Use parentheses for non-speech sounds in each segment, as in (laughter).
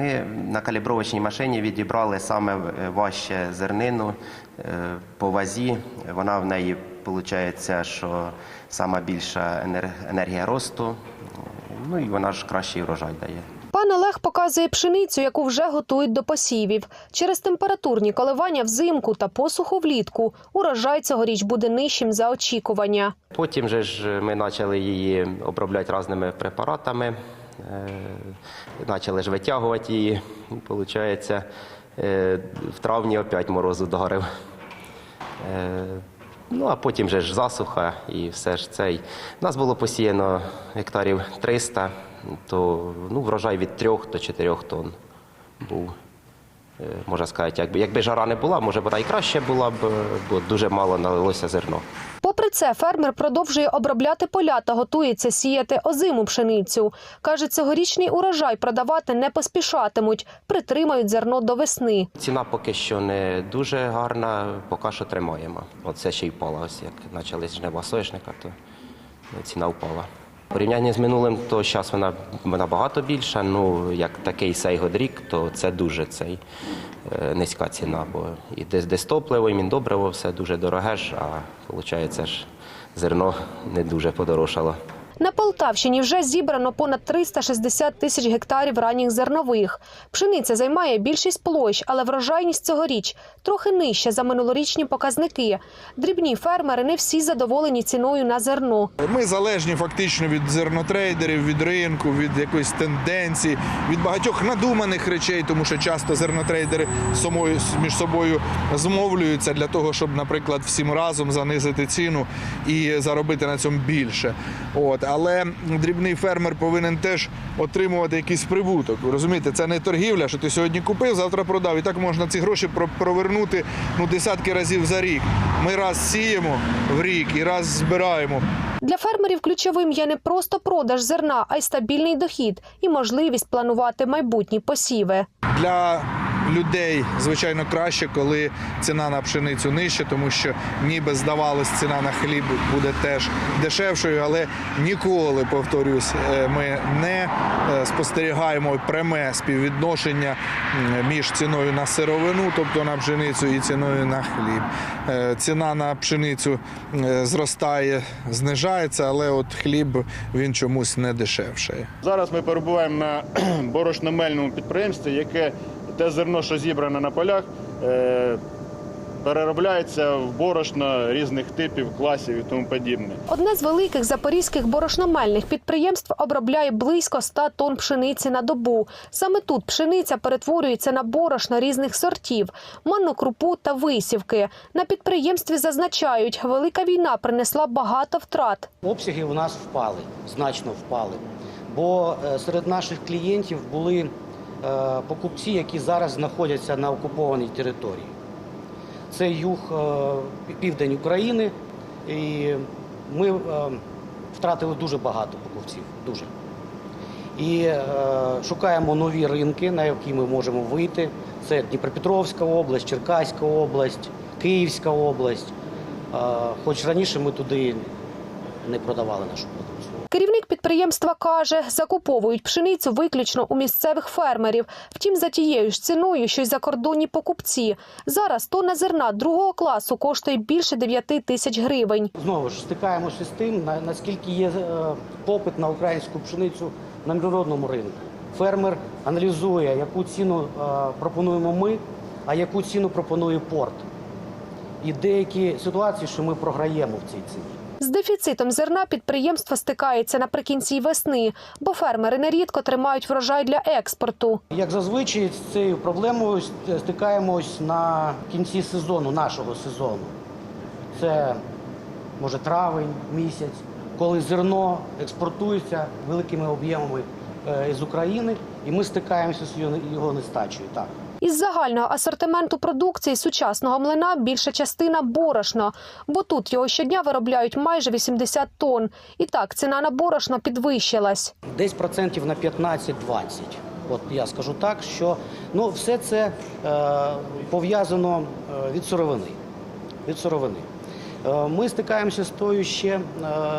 Ми на калібровочній машині відібрали саме е, важче зернину е, по вазі. Вона в неї виходить, що сама більша енергія росту. Ну і вона ж кращий урожай дає. Пан Олег показує пшеницю, яку вже готують до посівів. Через температурні коливання взимку та посуху влітку урожай цьогоріч буде нижчим за очікування. Потім же ж ми почали її обробляти різними препаратами, почали ж витягувати її. Получається, е, в травні опять морозу вдарив. Е, Ну, а потім же ж засуха і все ж цей. У нас було посіяно гектарів 300, то ну, врожай від 3 до 4 тонн був. Е, Можна сказати, якби, якби жара не була, може вона і краще була б, бо дуже мало налилося зерно. Попри це, фермер продовжує обробляти поля та готується сіяти озиму пшеницю. Каже, цьогорічний урожай продавати не поспішатимуть, притримають зерно до весни. Ціна поки що не дуже гарна, поки що тримаємо. От це ще й впала. Ось як почали жнива соняшника, то ціна впала. В порівнянні з минулим, то зараз вона набагато більша. Ну, як такий Сейгодрік, то це дуже цей е, низька ціна. Бо і десь десь топливо, і міндобриво, все дуже дороге ж, а виходить зерно не дуже подорожчало. На Полтавщині вже зібрано понад 360 тисяч гектарів ранніх зернових. Пшениця займає більшість площ, але врожайність цьогоріч трохи нижча за минулорічні показники. Дрібні фермери не всі задоволені ціною на зерно. Ми залежні фактично від зернотрейдерів, від ринку, від якоїсь тенденції, від багатьох надуманих речей, тому що часто зернотрейдери самою між собою змовлюються для того, щоб, наприклад, всім разом занизити ціну і заробити на цьому більше. От але дрібний фермер повинен теж отримувати якийсь прибуток. Розумієте, це не торгівля, що ти сьогодні купив, завтра продав. І так можна ці гроші провернути ну десятки разів за рік. Ми раз сіємо в рік і раз збираємо. Для фермерів ключовим є не просто продаж зерна, а й стабільний дохід і можливість планувати майбутні посіви. Для людей, звичайно, краще, коли ціна на пшеницю нижча, тому що ніби здавалось, ціна на хліб буде теж дешевшою, але ніколи, повторюсь, е, ми не е, спостерігаємо пряме співвідношення між ціною на сировину, тобто на пшеницю, і ціною на хліб. Е, Ціна на пшеницю зростає, знижається, але от хліб він чомусь не дешевшає. Зараз ми перебуваємо на (clears throat) борошномельному підприємстві, яке те зерно, що зібране на полях, е, переробляється в борошно різних типів, класів і тому подібне. Одне з великих запорізьких борошномельних підприємств обробляє близько 100 тонн пшениці на добу. Саме тут пшениця перетворюється на борошно різних сортів, манну крупу та висівки. На підприємстві зазначають, велика війна принесла багато втрат. Обсяги у нас впали, значно впали. Бо е, серед наших клієнтів були покупці, які зараз знаходяться на окупованій території. Це юг е, південь України, і ми е, втратили дуже багато покупців. Дуже. І е, шукаємо нові ринки, на які ми можемо вийти. Це Дніпропетровська область, Черкаська область, Київська область. Е, хоч раніше ми туди не продавали нашу продукцію. Керівник підприємства каже, закуповують пшеницю виключно у місцевих фермерів. Втім, за тією ж ціною, що й закордонні покупці. Зараз тонна зерна другого класу коштує більше 9 тисяч гривень. Знову ж стикаємося з тим, наскільки є е, попит на українську пшеницю на міжнародному ринку. Фермер аналізує, яку ціну е, пропонуємо ми, а яку ціну пропонує порт. І деякі ситуації, що ми програємо в цій ціні. З дефіцитом зерна підприємство стикається наприкінці весни, бо фермери нерідко тримають врожай для експорту. Як зазвичай з цією проблемою стикаємось на кінці сезону, нашого сезону. Це може травень місяць, коли зерно експортується великими об'ємами е, з України, і ми стикаємося з його- нестачею. Так. Із загального асортименту продукції сучасного млина більша частина борошно, бо тут його щодня виробляють майже 80 тонн. І так ціна на борошно підвищилась. Десь процентів на 15-20. От я скажу так, що ну, все це е, пов'язано е, від сировини. Від сировини. Е, ми стикаємося з тою ще е,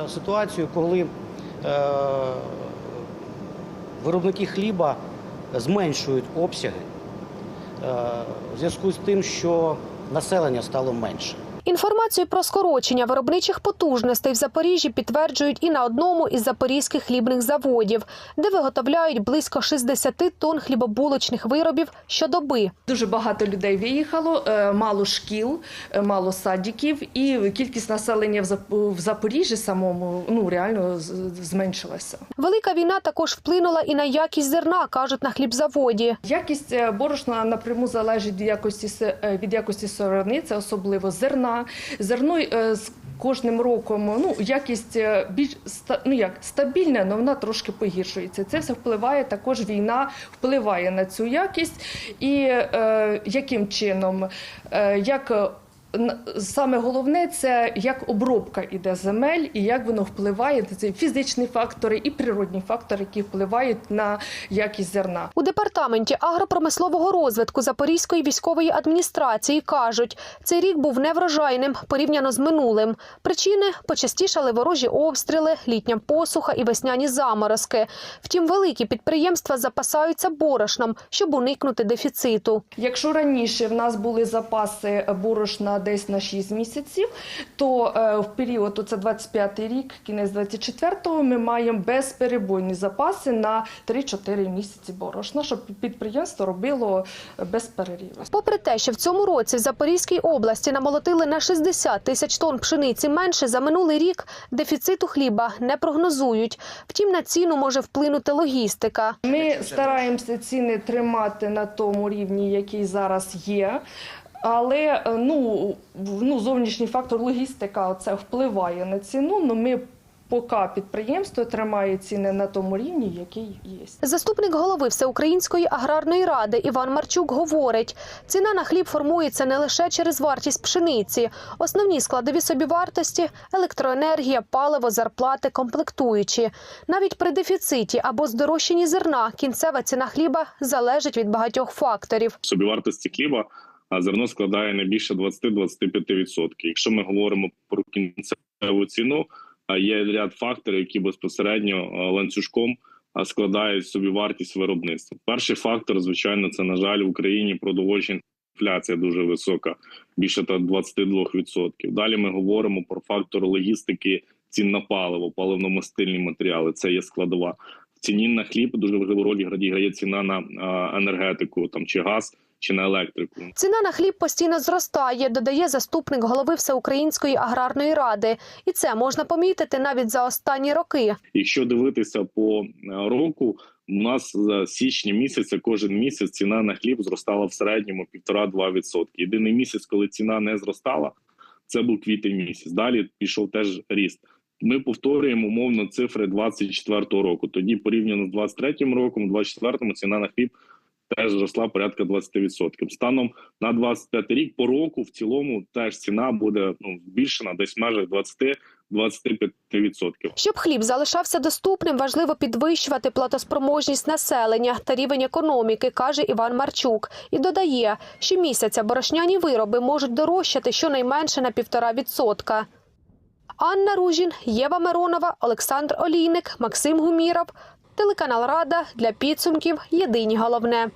ситуацією, коли е, виробники хліба зменшують обсяги в зв'язку з тим, що населення стало менше. Інформацію про скорочення виробничих потужностей в Запоріжжі підтверджують і на одному із запорізьких хлібних заводів, де виготовляють близько 60 тонн хлібобулочних виробів щодоби. Дуже багато людей виїхало, е, мало шкіл, е, мало садиків, і кількість населення в Зап- в Запоріжжі самому ну реально зменшилася. Велика війна також вплинула і на якість зерна, кажуть на хлібзаводі. Якість е, борошна напряму залежить від якості від якості сировини, це особливо зерна. Зерно е, з кожним роком ну якість е, більш ну як стабільна, але вона трошки погіршується. Це все впливає. Також війна впливає на цю якість. І е, яким чином? Е, як Саме головне це як обробка іде земель і як воно впливає на ці фізичні фактори і природні фактори, які впливають на якість зерна. У департаменті агропромислового розвитку Запорізької військової адміністрації кажуть, цей рік був неврожайним порівняно з минулим. Причини почастішали ворожі обстріли, літня посуха і весняні заморозки. Втім, великі підприємства запасаються борошном, щоб уникнути дефіциту. Якщо раніше в нас були запаси борошна десь на 6 місяців, то е, в період оце 25 рік, кінець 24-го, ми маємо безперебойні запаси на 3-4 місяці борошна, щоб підприємство робило без переріву. Попри те, що в цьому році в Запорізькій області намолотили на 60 тисяч тонн пшениці менше за минулий рік, дефіциту хліба не прогнозують. Втім, на ціну може вплинути логістика. Ми стараємося ціни тримати на тому рівні, який зараз є. Але е, ну, ну, зовнішній фактор логістика це впливає на ціну. Ну ми поки підприємство тримає ціни на тому рівні, який є. Заступник голови Всеукраїнської аграрної ради Іван Марчук говорить, ціна на хліб формується не лише через вартість пшениці. Основні складові собівартості – електроенергія, паливо, зарплати, комплектуючі. Навіть при дефіциті або здорожчанні зерна кінцева ціна хліба залежить від багатьох факторів. собівартості хліба а зерно складає не більше 20-25%. Якщо ми говоримо про кінцеву ціну, є ряд факторів, які безпосередньо ланцюжком складають собівартість виробництва. Перший фактор, звичайно, це на жаль в Україні продовольча інфляція дуже висока, більше та 22%. Далі ми говоримо про фактор логістики цін на паливо, паливно-мастильні матеріали. Це є складова. В ціні на хліб дуже важливу роль грає ціна на енергетику там чи газ, чи на електрику. Ціна на хліб постійно зростає, додає заступник голови Всеукраїнської аграрної ради. І це можна помітити навіть за останні роки. Якщо дивитися по е, року, у нас за січня місяця кожен місяць ціна на хліб зростала в середньому 1,5-2%. Єдиний місяць, коли ціна не зростала, це був квітень місяць. Далі пішов теж ріст. Ми повторюємо умовно цифри 24-го року. Тоді порівняно з 23-м роком, 24-му ціна на хліб теж зросла порядка 20%. Станом на 25 рік по року в цілому теж ціна буде ну збільшена десь в межах 20-25%. Щоб хліб залишався доступним, важливо підвищувати платоспроможність населення та рівень економіки, каже Іван Марчук. І додає, що місяця борошняні вироби можуть дорожчати щонайменше на півтора відсотка. Анна Ружін, Єва Миронова, Олександр Олійник, Максим Гуміров. Телеканал Рада для підсумків. Єдині головне.